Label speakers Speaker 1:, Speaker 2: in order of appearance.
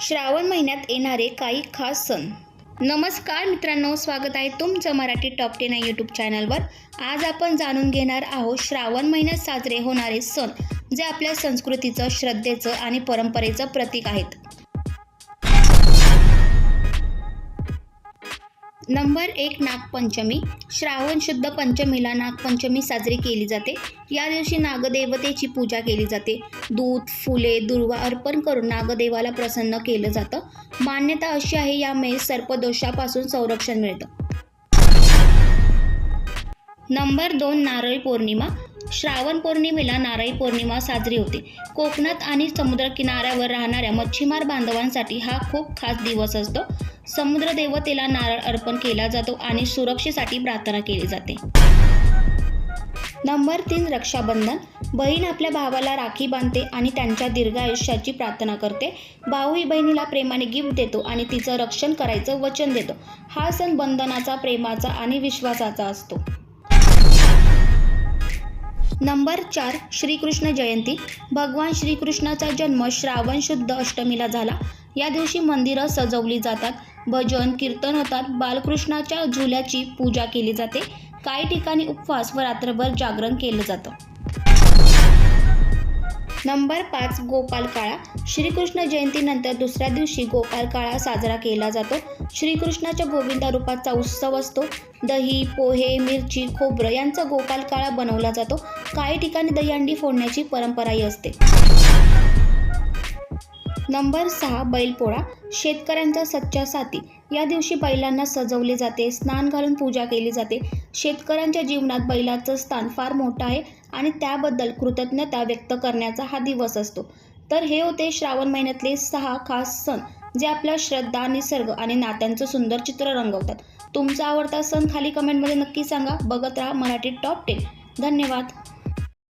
Speaker 1: श्रावण महिन्यात येणारे काही खास सण. नमस्कार मित्रांनो स्वागत आहे तुमचं मराठी टॉप टेन या यूट्यूब चॅनलवर. आज आपण जाणून घेणार आहोत श्रावण महिन्यात साजरे होणारे सण जे आपल्या संस्कृतीचं श्रद्धेचं आणि परंपरेचं प्रतीक आहेत. नंबर एक नागपंचमी. श्रावण शुद्ध पंचमीला नागपंचमी साजरी केली जाते. या दिवशी नागदेवतेची पूजा केली जाते. दूध फुले दुर्वा अर्पण करून नागदेवाला प्रसन्न केलं जातं. मान्यता अशी आहे यामुळे सर्पदोषापासून संरक्षण मिळतं. नंबर दोन नारळी पौर्णिमा. श्रावण पौर्णिमेला नारळी पौर्णिमा साजरी होते. कोकणात आणि समुद्रकिनाऱ्यावर राहणाऱ्या मच्छीमार बांधवांसाठी हा खूप खास दिवस असतो. समुद्र देवतेला नारळ अर्पण केला जातो आणि सुरक्षेसाठी प्रार्थना केली जाते. नंबर तीन रक्षाबंधन. बहीण आपल्या भावाला राखी बांधते आणि त्यांच्या दीर्घ आयुष्याची प्रार्थना करते. भाऊही बहिणीला प्रेमाने गिफ्ट देतो आणि तिचं रक्षण करायचं वचन देतो. हा सण बंधनाचा प्रेमाचा आणि विश्वासाचा असतो. नंबर चार श्रीकृष्ण जयंती. भगवान श्रीकृष्णाचा जन्म श्रावण शुद्ध अष्टमीला झाला. या दिवशी मंदिरं सजवली जातात. भजन कीर्तन होतात. बालकृष्णाच्या झुल्याची पूजा केली जाते. काही ठिकाणी उपवास व रात्रभर जागरण केलं जातं. नंबर पाच गोपाल काळा. श्रीकृष्ण जयंतीनंतर दुसऱ्या दिवशी गोपाल काळा साजरा केला जातो. श्रीकृष्णाच्या गोविंदा रूपाचा उत्सव असतो. दही पोहे मिरची खोबरं यांचा गोपाल काळा बनवला जातो. काही ठिकाणी दहीहंडी फोडण्याची परंपराही असते. नंबर सहा बैलपोळा शेतकऱ्यांचा सच्चा साथी. या दिवशी बैलांना सजवले जाते स्नान घालून पूजा केली जाते. शेतकऱ्यांच्या जीवनात बैलाचं स्थान फार मोठं आहे आणि त्याबद्दल कृतज्ञता व्यक्त करण्याचा हा दिवस असतो. तर हे होते श्रावण महिन्यातले सहा खास सण जे आपल्या श्रद्धा निसर्ग आणि नात्यांचं सुंदर चित्र रंगवतात. तुमचा आवडता सण खाली कमेंटमध्ये नक्की सांगा. बघत राहा मराठी टॉप टेन धन्यवाद.